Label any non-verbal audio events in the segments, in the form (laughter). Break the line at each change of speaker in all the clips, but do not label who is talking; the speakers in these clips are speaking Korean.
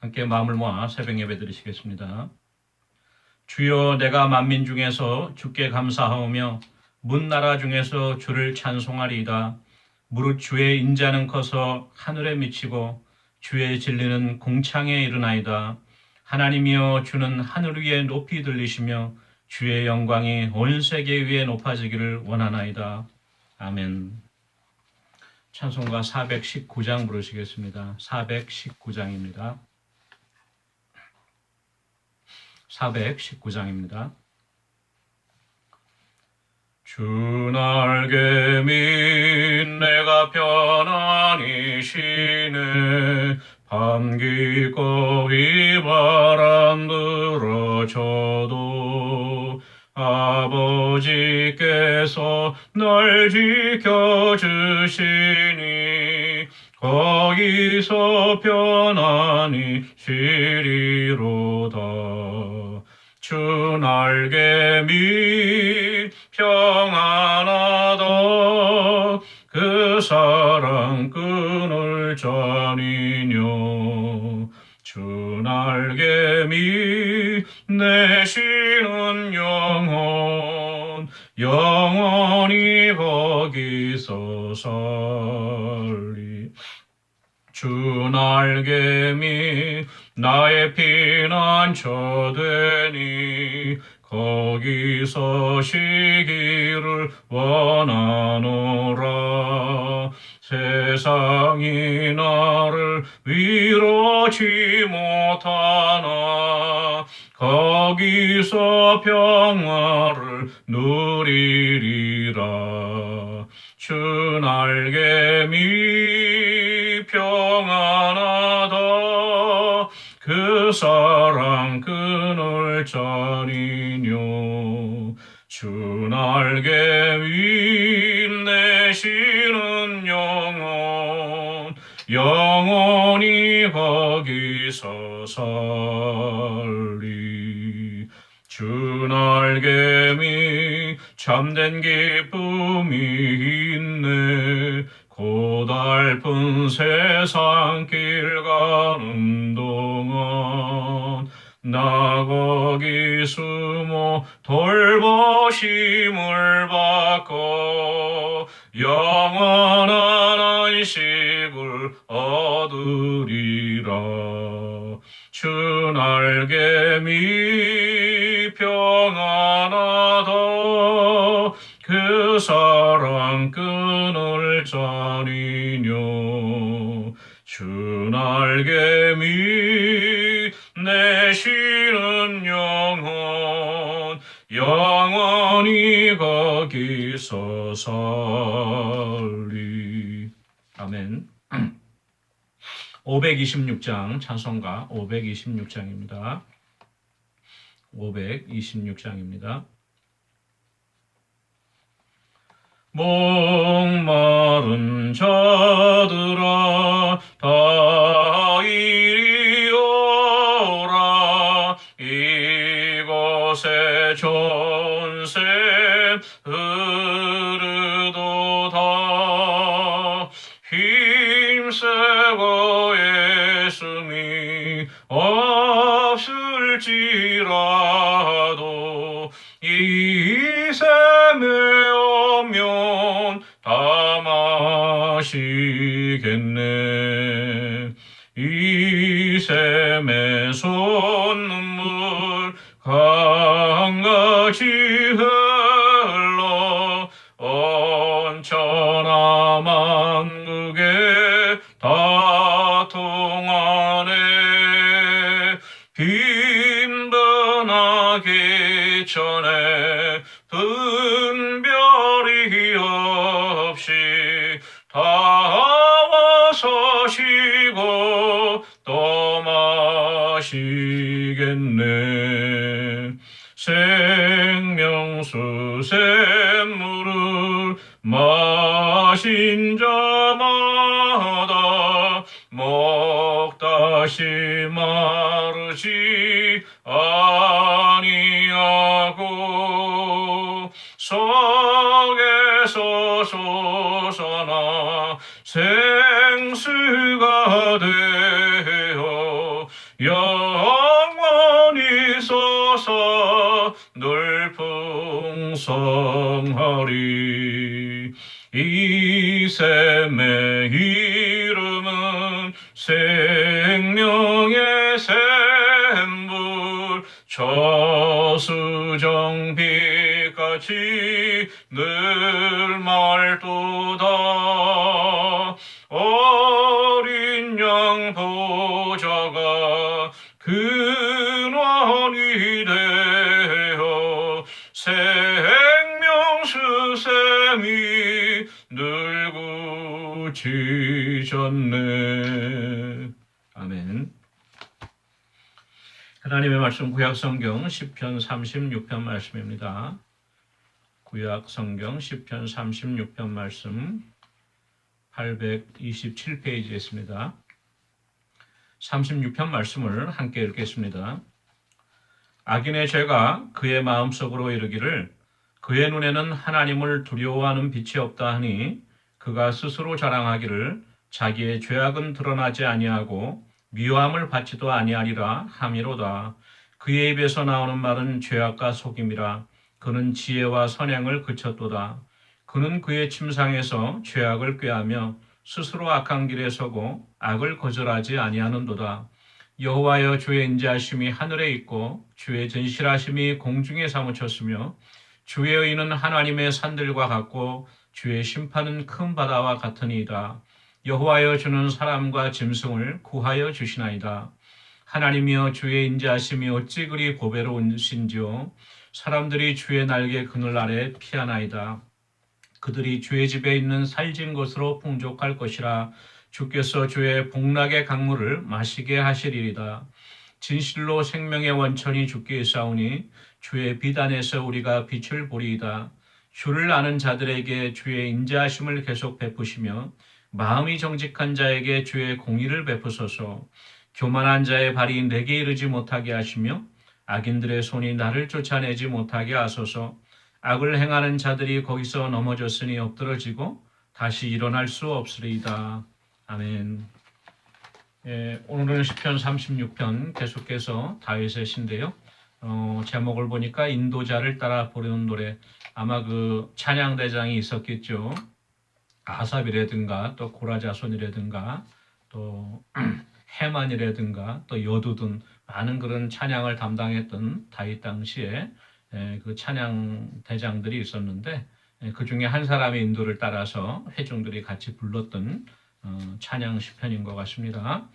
함께 마음을 모아 새벽 예배 드리시겠습니다. 주여 내가 만민 중에서 주께 감사하오며 문 나라 중에서 주를 찬송하리이다. 무릇 주의 인자는 커서 하늘에 미치고 주의 진리는 공창에 이르나이다. 하나님이여 주는 하늘 위에 높이 들리시며 주의 영광이 온 세계 위에 높아지기를 원하나이다. 아멘. 찬송가 419장 부르시겠습니다. 419장입니다. 419장입니다. 주 날개 밑 내가 편안히 쉬네 밤 기꺼이 바람 들어쳐도 아버지께서 날 지켜주시니 거기서 편안히 쉬리로다 주 날개 밑 평안하다 그 사랑 끈을 짜니뇨. 주 날개 밑 내쉬는 영혼 영원히 거기서 살리 주 날개 밑 나의 피난처 되니 거기서 쉬기를 원하노라. 세상이 나를 위로치 못하나 거기서 평화를 누리리라. 주 날개 밑 사랑 끈을 짜니뇨. 주 날개 위 내쉬는 영혼 영원히 거기서 살리. 주 날개 미 참된 기쁨이 있네 고달픈 세상 길 가는 동안 나 거기 숨어 돌보심을 받고 영원한 안식을 얻으리라. 주 날개 밑 평안하다 그 사랑 끈을 짜니뇨 주 날개 밑 내쉬는 영혼 영원히 거기서 살리 아멘 526장 찬송가 526장입니다. 526장입니다. 목마른 자들아 다 이리 오라. 이곳에 전세 흐르도다. 힘세고 예수미 없 서 쉬고 또 마시겠네. 생명수 샘물을 마신 자마다 목 다시 풍성하리. 이 샘의 이름은 생명의 샘물 저수정 빛같이 늘 맑도다 굳히셨네 아멘 하나님의 말씀 구약 성경 10편 36편 말씀입니다. 구약 성경 10편 36편 말씀 827페이지에 있습니다. 36편 말씀을 함께 읽겠습니다. 악인의 죄가 그의 마음속으로 이르기를 그의 눈에는 하나님을 두려워하는 빛이 없다 하니 그가 스스로 자랑하기를 자기의 죄악은 드러나지 아니하고 미워함을 받지도 아니하리라 함이로다. 그의 입에서 나오는 말은 죄악과 속임이라. 그는 지혜와 선행을 그쳤도다. 그는 그의 침상에서 죄악을 꾀하며 스스로 악한 길에 서고 악을 거절하지 아니하는도다. 여호와여 주의 인자하심이 하늘에 있고 주의 전실하심이 공중에 사무쳤으며 주의 의는 하나님의 산들과 같고 주의 심판은 큰 바다와 같으니이다. 여호와여 주는 사람과 짐승을 구하여 주시나이다. 하나님이여 주의 인자하심이 어찌 그리 고배로우신지요 사람들이 주의 날개 그늘 아래 피하나이다. 그들이 주의 집에 있는 살진 것으로 풍족할 것이라 주께서 주의 복락의 강물을 마시게 하시리이다. 진실로 생명의 원천이 주께 있사오니 주의 비단에서 우리가 빛을 보리이다. 주를 아는 자들에게 주의 인자하심을 계속 베푸시며 마음이 정직한 자에게 주의 공의를 베푸소서. 교만한 자의 발이 내게 이르지 못하게 하시며 악인들의 손이 나를 쫓아내지 못하게 하소서. 악을 행하는 자들이 거기서 넘어졌으니 엎드러지고 다시 일어날 수 없으리이다. 아멘. 예, 오늘은 시편 36편 계속해서 다윗의 시인데요. 어, 제목을 보니까 인도자를 따라 부르는 노래 아마 그 찬양 대장이 있었겠죠. 아삽이라든가 또 고라자손이라든가 또 (clears throat) 해만이라든가 또 여두둔 많은 그런 찬양을 담당했던 다윗 당시에 에, 그 찬양 대장들이 있었는데 에, 그 중에 한 사람의 인도를 따라서 회중들이 같이 불렀던 어, 찬양 시편인 것 같습니다.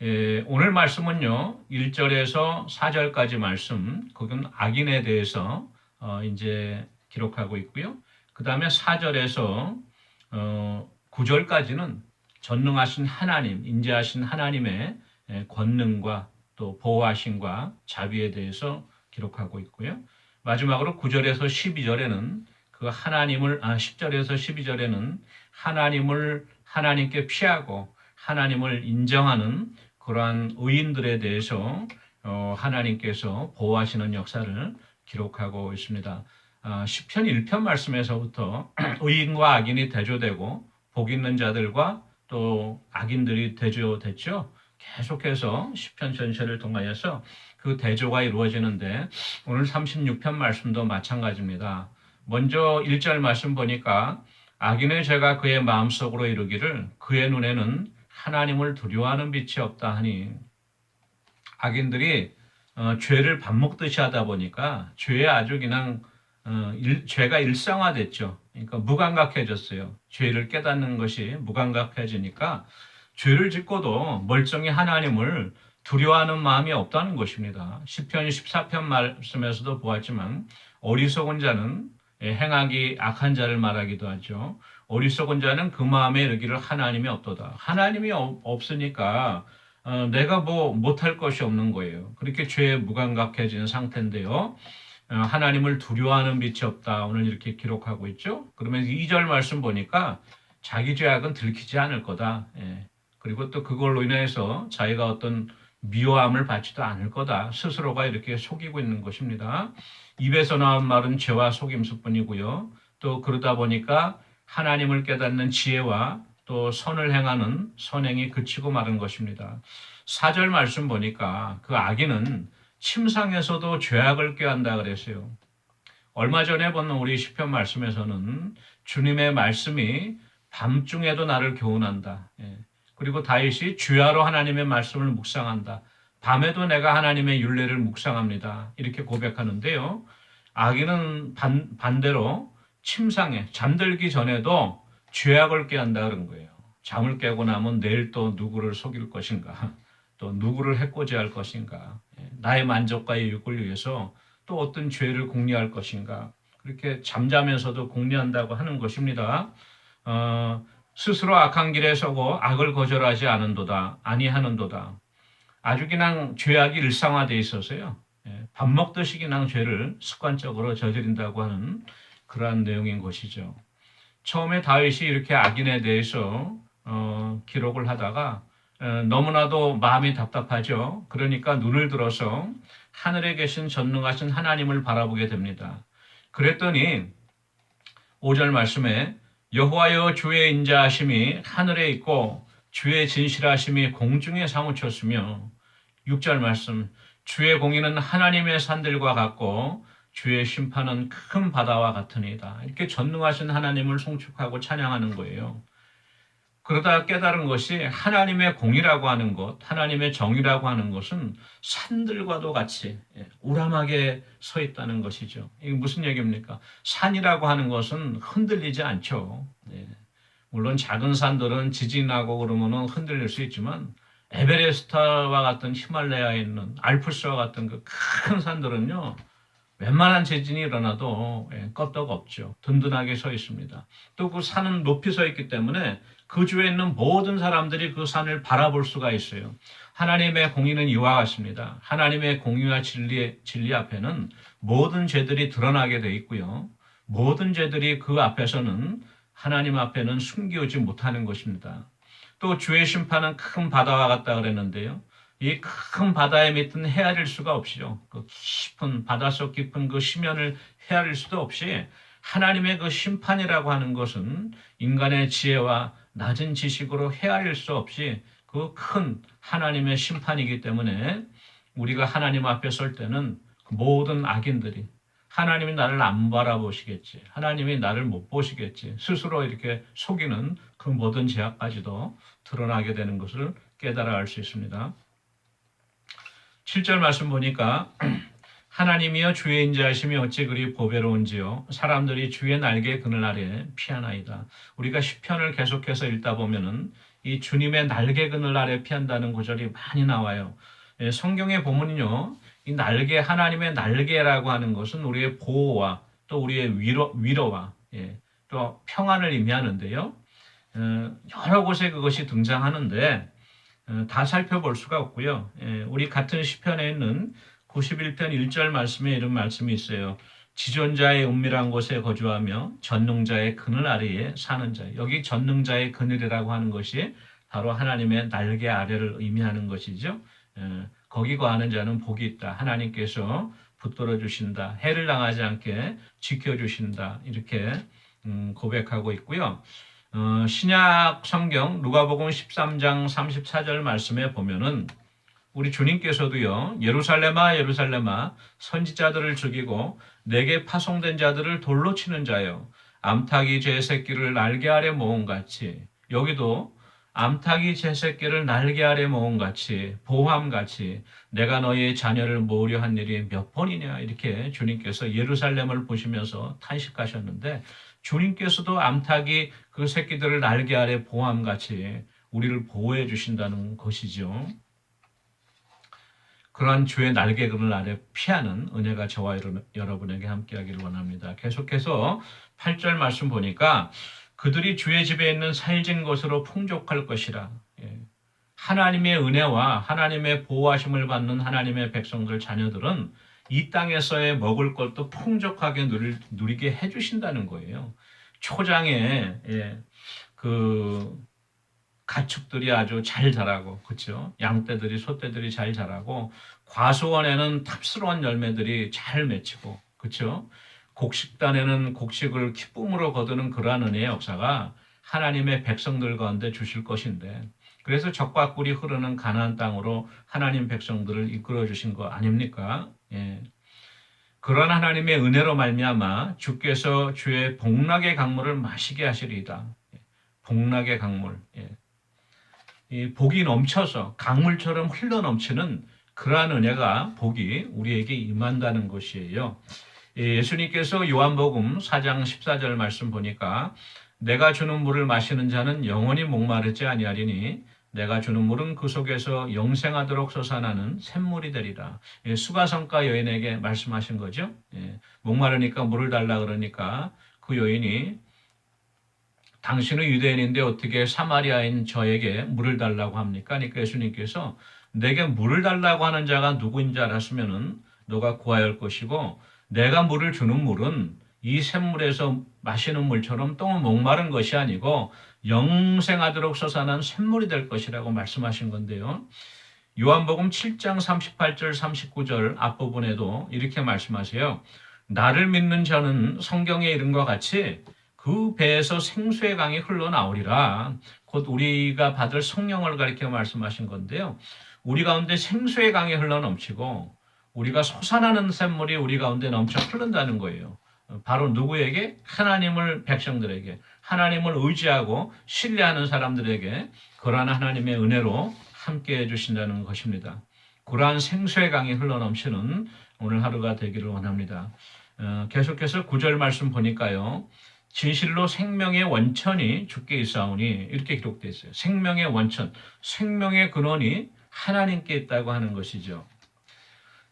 에, 오늘 말씀은요 1절에서 4절까지 말씀 그건 악인에 대해서 어, 이제 기록하고 있고요. 그 다음에 4절에서 어, 9절까지는 전능하신 하나님, 인자하신 하나님의 에, 권능과 또 보호하심과 자비에 대해서 기록하고 있고요. 마지막으로 9절에서 12절에는 그 하나님을 아 10절에서 12절에는 하나님을 하나님께 피하고 하나님을 인정하는 그러한 의인들에 대해서 어, 하나님께서 보호하시는 역사를 기록하고 있습니다. 아, 10편 1편 말씀에서부터 (clears throat) 의인과 악인이 대조되고 복 있는 자들과 또 악인들이 대조됐죠. 계속해서 10편 전체를 통하여서 그 대조가 이루어지는데 오늘 36편 말씀도 마찬가지입니다. 먼저 1절 말씀 보니까 악인의 죄가 그의 마음속으로 이르기를 그의 눈에는 하나님을 두려워하는 빛이 없다 하니 악인들이 어, 죄를 밥 먹듯이 하다 보니까 죄에 아주 그냥 어, 일, 죄가 일상화됐죠. 그러니까 무감각해졌어요. 죄를 깨닫는 것이 무감각해지니까 죄를 짓고도 멀쩡히 하나님을 두려워하는 마음이 없다는 것입니다. 10편 14편 말씀에서도 보았지만 어리석은 자는 행하기 악한 자를 말하기도 하죠. 어리석은 자는 그 마음에 이르기를 하나님이 없도다. 하나님이 없으니까 어, 내가 뭐 못할 것이 없는 거예요. 그렇게 죄에 무감각해진 상태인데요. 어, 하나님을 두려워하는 빛이 없다. 오늘 이렇게 기록하고 있죠. 그러면 2절 말씀 보니까 자기 죄악은 들키지 않을 거다. 예. 그리고 또 그걸로 인해서 자기가 어떤 미워함을 받지도 않을 거다. 스스로가 이렇게 속이고 있는 것입니다. 입에서 나온 말은 죄와 속임수뿐이고요. 또 그러다 보니까 하나님을 깨닫는 지혜와 또 선을 행하는 선행이 그치고 마른 것입니다. 사절 말씀 보니까 그 악인은 침상에서도 죄악을 꾀한다 그랬어요. 얼마 전에 본 우리 시편 말씀에서는 주님의 말씀이 밤중에도 나를 교훈한다. 예. 그리고 다윗이 주야로 하나님의 말씀을 묵상한다. 밤에도 내가 하나님의 윤례를 묵상합니다. 이렇게 고백하는데요. 악인은 반, 반대로 침상에 잠들기 전에도 죄악을 꾀한다 그런 거예요. 잠을 깨고 나면 내일 또 누구를 속일 것인가, 또 누구를 해코지할 것인가, 예, 나의 만족과 유익을 위해서 또 어떤 죄를 공리할 것인가, 그렇게 잠자면서도 공리한다고 하는 것입니다. 어, 스스로 악한 길에 서고 악을 거절하지 않은도다, 아니하는도다. 아주 그냥 죄악이 일상화되어 있어서요. 예, 밥 먹듯이 그냥 죄를 습관적으로 저지른다고 하는 그러한 내용인 것이죠. 처음에 다윗이 이렇게 악인에 대해서 어, 기록을 하다가 어, 너무나도 마음이 답답하죠. 그러니까 눈을 들어서 하늘에 계신 전능하신 하나님을 바라보게 됩니다. 그랬더니 5절 말씀에 여호와여 주의 인자하심이 하늘에 있고 주의 진실하심이 공중에 사무쳤으며 6절 말씀 주의 공의는 하나님의 산들과 같고 주의 심판은 큰 바다와 같으니이다. 이렇게 전능하신 하나님을 송축하고 찬양하는 거예요. 그러다 깨달은 것이 하나님의 공이라고 하는 것, 하나님의 정이라고 하는 것은 산들과도 같이 예, 우람하게 서 있다는 것이죠. 이게 무슨 얘기입니까? 산이라고 하는 것은 흔들리지 않죠. 예. 물론 작은 산들은 지진하고 그러면은 흔들릴 수 있지만 에베레스트와 같은 히말라야에 있는 알프스와 같은 그 큰 산들은요. 웬만한 지진이 일어나도 예, 껍데가 없죠. 든든하게 서 있습니다. 또 그 산은 높이 서 있기 때문에 그 주에 있는 모든 사람들이 그 산을 바라볼 수가 있어요. 하나님의 공의는 이와 같습니다. 하나님의 공의와 진리, 진리 앞에는 모든 죄들이 드러나게 돼 있고요. 모든 죄들이 그 앞에서는 하나님 앞에는 숨기우지 못하는 것입니다. 또 주의 심판은 큰 바다와 같다 그랬는데요. 이 큰 바다에 밑은 헤아릴 수가 없이요. 그 깊은 바닷속 깊은 그 심연을 헤아릴 수도 없이 하나님의 그 심판이라고 하는 것은 인간의 지혜와 낮은 지식으로 헤아릴 수 없이 그 큰 하나님의 심판이기 때문에 우리가 하나님 앞에 설 때는 그 모든 악인들이 하나님이 나를 안 바라보시겠지. 하나님이 나를 못 보시겠지. 스스로 이렇게 속이는 그 모든 죄악까지도 드러나게 되는 것을 깨달아 알 수 있습니다. 7절 말씀 보니까 (clears throat) 하나님이여 주의 인자하심이 어찌 그리 보배로운지요 사람들이 주의 날개 그늘 아래 피하나이다. 우리가 시편을 계속해서 읽다 보면은 이 주님의 날개 그늘 아래 피한다는 구절이 많이 나와요. 예, 성경의 보면요. 이 날개 하나님의 날개라고 하는 것은 우리의 보호와 또 우리의 위로 위로와 예, 또 평안을 의미하는데요. 어, 여러 곳에 그것이 등장하는데 어, 다 살펴볼 수가 없고요. 예, 우리 같은 시편에 있는 91편 1절 말씀에 이런 말씀이 있어요. 지존자의 은밀한 곳에 거주하며 전능자의 그늘 아래에 사는 자. 여기 전능자의 그늘이라고 하는 것이 바로 하나님의 날개 아래를 의미하는 것이죠. 예, 거기 거하는 자는 복이 있다. 하나님께서 붙들어 주신다. 해를 당하지 않게 지켜 주신다. 이렇게 음, 고백하고 있고요. 어, 신약 성경 누가복음 13장 34절 말씀에 보면은 우리 주님께서도요 예루살렘아 예루살렘아 선지자들을 죽이고 내게 파송된 자들을 돌로 치는 자요. 암탉이 제 새끼를 날개 아래 모은 같이. 여기도 암탉이 제 새끼를 날개 아래 모은 같이 보함 같이 내가 너희의 자녀를 모으려 한 일이 몇 번이냐 이렇게 주님께서 예루살렘을 보시면서 탄식하셨는데 주님께서도 암탉이 그 새끼들을 날개 아래 보함 같이 우리를 보호해 주신다는 것이죠. 그러한 주의 날개 그늘 아래 피하는 은혜가 저와 여러분에게 함께하기를 원합니다. 계속해서 8절 말씀 보니까 그들이 주의 집에 있는 살진 것으로 풍족할 것이라. 예. 하나님의 은혜와 하나님의 보호하심을 받는 하나님의 백성들 자녀들은 이 땅에서의 먹을 것도 풍족하게 누릴, 누리 게 해주신다는 거예요. 초장에 예, 그 가축들이 아주 잘 자라고 그렇죠. 양떼들이 소떼들이 잘 자라고 과수원에는 탑스러운 열매들이 잘 맺히고 그렇죠. 곡식단에는 곡식을 기쁨으로 거두는 그러한 은혜의 역사가 하나님의 백성들 가운데 주실 것인데 그래서 적과 꿀이 흐르는 가나안 땅으로 하나님 백성들을 이끌어 주신 거 아닙니까? 예. 그런 하나님의 은혜로 말미암아 주께서 주의 복락의 강물을 마시게 하시리이다. 예. 복락의 강물. 예. 이 복이 넘쳐서 강물처럼 흘러 넘치는 그러한 은혜가 복이 우리에게 임한다는 것이에요. 예, 예수님께서 요한복음 4장 14절 말씀 보니까 내가 주는 물을 마시는 자는 영원히 목마르지 아니하리니 내가 주는 물은 그 속에서 영생하도록 솟아나는 샘물이 되리라. 예, 수가성가 여인에게 말씀하신 거죠. 예, 목마르니까 물을 달라 그러니까 그 여인이 당신은 유대인인데 어떻게 사마리아인 저에게 물을 달라고 합니까? 그러니까 예수님께서 내게 물을 달라고 하는 자가 누구인지 알았으면은 너가 구하여 것이고 내가 물을 주는 물은 이 샘물에서 마시는 물처럼 또 목마른 것이 아니고 영생하도록 솟아난 샘물이 될 것이라고 말씀하신 건데요. 요한복음 7장 38절 39절 앞부분에도 이렇게 말씀하세요. 나를 믿는 자는 성경에 이른 것 같이 그 배에서 생수의 강이 흘러나오리라. 곧 우리가 받을 성령을 가리켜 말씀하신 건데요. 우리 가운데 생수의 강이 흘러넘치고 우리가 솟아나는 샘물이 우리 가운데 넘쳐 흐른다는 거예요. 바로 누구에게? 하나님을 백성들에게, 하나님을 의지하고 신뢰하는 사람들에게 그러한 하나님의 은혜로 함께 해주신다는 것입니다. 그러한 생수의 강이 흘러넘치는 오늘 하루가 되기를 원합니다. 어, 계속해서 구절 말씀 보니까요. 진실로 생명의 원천이 주께 있사오니 이렇게 기록되어 있어요. 생명의 원천, 생명의 근원이 하나님께 있다고 하는 것이죠.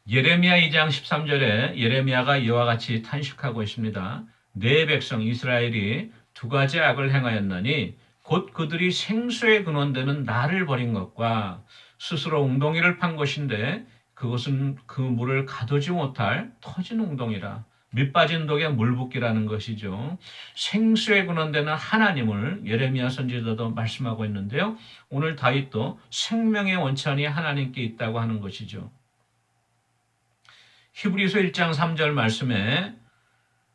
예레미야 2장 13절에 예레미야가 이와 같이 탄식하고 있습니다. 내 백성 이스라엘이 두 가지 악을 행하였나니 곧 그들이 생수의 근원되는 나를 버린 것과 스스로 웅덩이를 판 것인데 그것은 그 물을 가두지 못할 터진 웅덩이라 밑빠진 독에 물 붓기라는 것이죠. 생수의 근원되는 하나님을 예레미야 선지자도 말씀하고 있는데요. 오늘 다윗도 생명의 원천이 하나님께 있다고 하는 것이죠. 히브리서 1장 3절 말씀에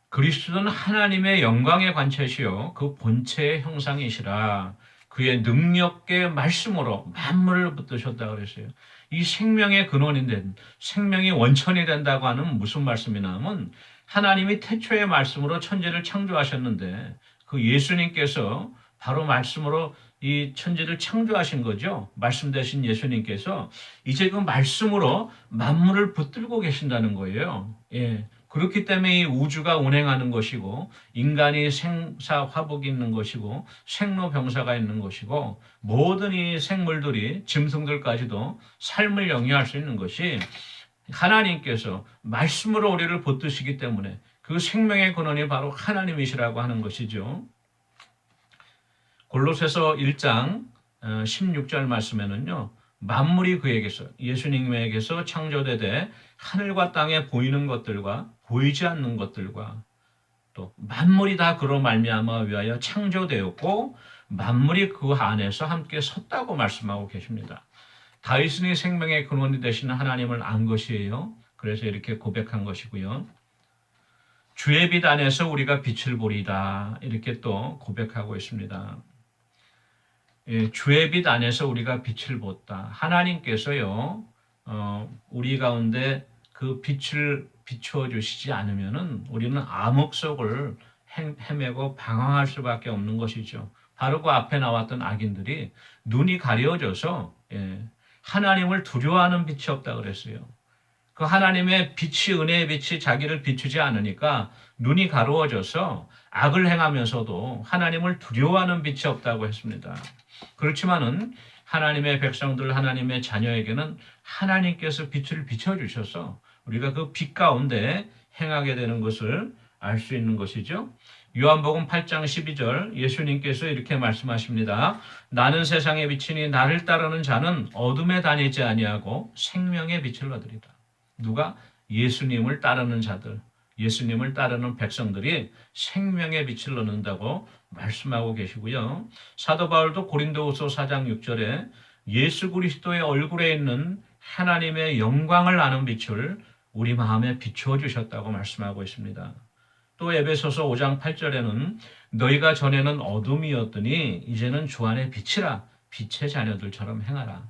그리스도는 하나님의 영광의 관체시요 그 본체의 형상이시라 그의 능력의 말씀으로 만물을 붙드셨다 그랬어요. 이 생명의 근원인데 생명이 원천이 된다고 하는 무슨 말씀이냐면 하나님이 태초의 말씀으로 천지를 창조하셨는데 그 예수님께서 바로 말씀으로 이 천지를 창조하신 거죠. 말씀 되신 예수님께서 이제 그 말씀으로 만물을 붙들고 계신다는 거예요. 예. 그렇기 때문에 이 우주가 운행하는 것이고 인간이 생사 화복이 있는 것이고 생로병사가 있는 것이고 모든 이 생물들이 짐승들까지도 삶을 영위할 수 있는 것이 하나님께서 말씀으로 우리를 붙드시기 때문에 그 생명의 근원이 바로 하나님이시라고 하는 것이죠. 골로새서 1장 16절 말씀에는요. 만물이 그에게서 예수님에게서 창조되되 하늘과 땅에 보이는 것들과 보이지 않는 것들과 또 만물이 다 그로 말미암아 위하여 창조되었고 만물이 그 안에서 함께 섰다고 말씀하고 계십니다. 다윗은 생명의 근원이 되시는 하나님을 안 것이에요. 그래서 이렇게 고백한 것이고요. 주의 빛 안에서 우리가 빛을 보리다. 이렇게 또 고백하고 있습니다. 예, 주의 빛 안에서 우리가 빛을 보다. 하나님께서요, 어, 우리 가운데 그 빛을 비추어 주시지 않으면은 우리는 암흑 속을 헤매고 방황할 수밖에 없는 것이죠. 바로 그 앞에 나왔던 악인들이 눈이 가려져서 예, 하나님을 두려워하는 빛이 없다 그랬어요. 그 하나님의 빛이 은혜의 빛이 자기를 비추지 않으니까 눈이 가로워져서 악을 행하면서도 하나님을 두려워하는 빛이 없다고 했습니다. 그렇지만은 하나님의 백성들, 하나님의 자녀에게는 하나님께서 빛을 비춰주셔서 우리가 그 빛 가운데 행하게 되는 것을 알 수 있는 것이죠. 요한복음 8장 12절 예수님께서 이렇게 말씀하십니다. 나는 세상의 빛이니 나를 따르는 자는 어둠에 다니지 아니하고 생명의 빛을 얻으리라. 누가 예수님을 따르는 자들, 예수님을 따르는 백성들이 생명의 빛을 얻는다고 말씀하고 계시고요. 사도 바울도 고린도후서 4장 6절에 예수 그리스도의 얼굴에 있는 하나님의 영광을 아는 빛을 우리 마음에 비추어 주셨다고 말씀하고 있습니다. 또 에베소서 5장 8절에는 너희가 전에는 어둠이었더니 이제는 주 안에 빛이라 빛의 자녀들처럼 행하라.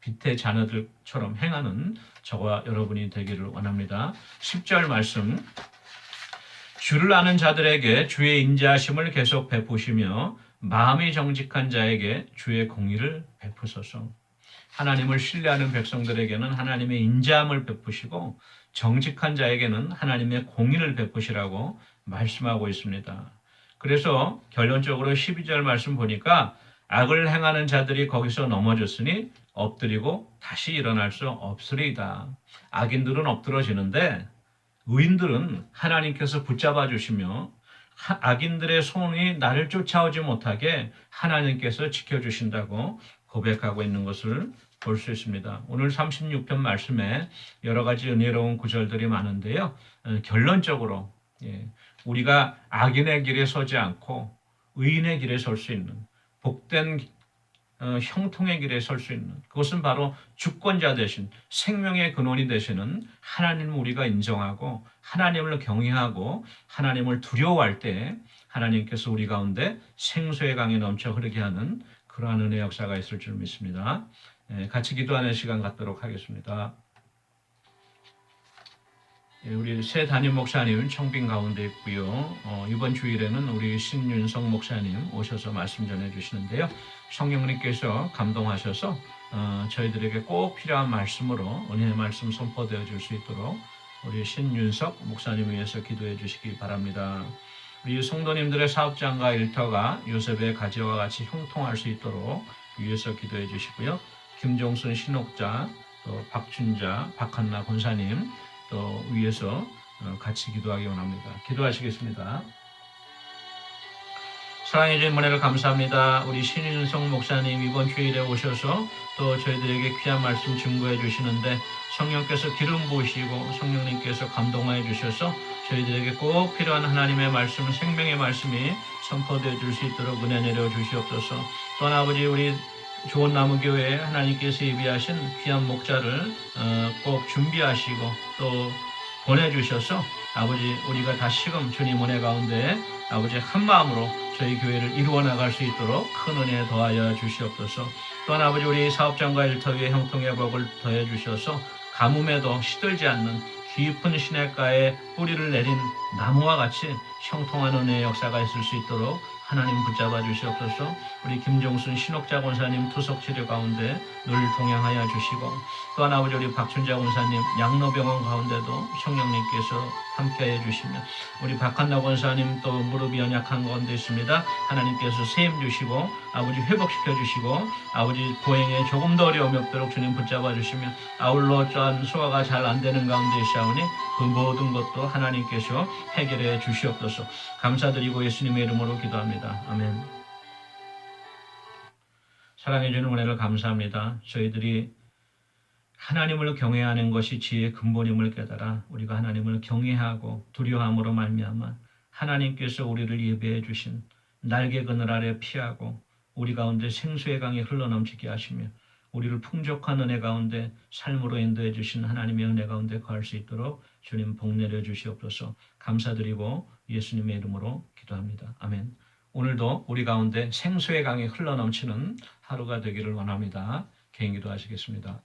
빛의 자녀들처럼 행하는 저와 여러분이 되기를 원합니다. 10절 말씀 주를 아는 자들에게 주의 인자하심을 계속 베푸시며 마음이 정직한 자에게 주의 공의를 베푸소서. 하나님을 신뢰하는 백성들에게는 하나님의 인자함을 베푸시고 정직한 자에게는 하나님의 공의를 베푸시라고 말씀하고 있습니다. 그래서 결론적으로 12절 말씀 보니까 악을 행하는 자들이 거기서 넘어졌으니 엎드리고 다시 일어날 수 없으리이다. 악인들은 엎드러지는데 의인들은 하나님께서 붙잡아 주시며 하- 악인들의 손이 나를 쫓아오지 못하게 하나님께서 지켜주신다고 고백하고 있는 것을 볼 수 있습니다. 오늘 36편 말씀에 여러 가지 은혜로운 구절들이 많은데요. 어, 결론적으로 예, 우리가 악인의 길에 서지 않고 의인의 길에 설 수 있는 복된 어, 형통의 길에 설 수 있는 그것은 바로 주권자 되신 생명의 근원이 되시는 하나님을 우리가 인정하고 하나님을 경외하고 하나님을 두려워할 때 하나님께서 우리 가운데 생수의 강이 넘쳐 흐르게 하는 그러한 은혜 역사가 있을 줄 믿습니다. 예, 같이 기도하는 시간 갖도록 하겠습니다. 예, 우리 새 담임 목사님 청빙 가운데 있고요. 어, 이번 주일에는 우리 신윤성 목사님 오셔서 말씀 전해 주시는데요. 성령님께서 감동하셔서 어, 저희들에게 꼭 필요한 말씀으로 은혜의 말씀 선포되어 줄 수 있도록 우리 신윤석 목사님 위해서 기도해 주시기 바랍니다. 우리 성도님들의 사업장과 일터가 요셉의 가지와 같이 형통할 수 있도록 위해서 기도해 주시고요. 김종순 신옥자, 또 박춘자, 박한나 권사님 또 위해서 어, 같이 기도하기 원합니다. 기도하시겠습니다. 사랑해 주신 은혜를 감사합니다. 우리 신윤성 목사님 이번 주일에 오셔서 또 저희들에게 귀한 말씀 증거해 주시는데 성령께서 기름 부으시고 성령님께서 감동하여 주셔서 저희들에게 꼭 필요한 하나님의 말씀, 생명의 말씀이 선포되어 줄 수 있도록 은혜 내려 주시옵소서. 또한 아버지 우리 좋은 나무 교회에 하나님께서 예비하신 귀한 목자를 어, 꼭 준비하시고 또 보내주셔서 아버지 우리가 다시금 주님 은혜 가운데 아버지 한 마음으로 저희 교회를 이루어 나갈 수 있도록 큰 은혜 더하여 주시옵소서. 또한 아버지 우리 사업장과 일터 위에 형통의 복을 더해 주셔서 가뭄에도 시들지 않는 깊은 시냇가에 뿌리를 내린 나무와 같이 형통한 은혜의 역사가 있을 수 있도록 하나님 붙잡아 주시옵소서. 우리 김종순 신옥자 권사님 투석 치료 가운데 늘 동행하여 주시고 또한 아버지 우리 박춘자 권사님 양로병원 가운데도 성령님께서 함께해 주시며 우리 박한나 권사님 또 무릎이 연약한 가운데 있습니다. 하나님께서 세임 주시고 아버지 회복시켜 주시고 아버지 보행에 조금 더 어려움이 없도록 주님 붙잡아 주시며 아울러 짠 소화가 잘 안 되는 가운데 있사오니 그 모든 것도 하나님께서 해결해 주시옵소서. 감사드리고 예수님의 이름으로 기도합니다. 아멘. 사랑해 주는 은혜를 감사합니다. 저희들이 하나님을 경외하는 것이 지혜의 근본임을 깨달아 우리가 하나님을 경외하고 두려워함으로 말미암아 하나님께서 우리를 예배해 주신 날개 그늘 아래 피하고 우리 가운데 생수의 강이 흘러넘치게 하시며 우리를 풍족한 은혜 가운데 삶으로 인도해 주신 하나님의 은혜 가운데 거할 수 있도록 주님 복 내려 주시옵소서 감사드리고 예수님의 이름으로 기도합니다. 아멘. 오늘도 우리 가운데 생수의 강이 흘러넘치는 하루가 되기를 원합니다. 개인 기도하시겠습니다.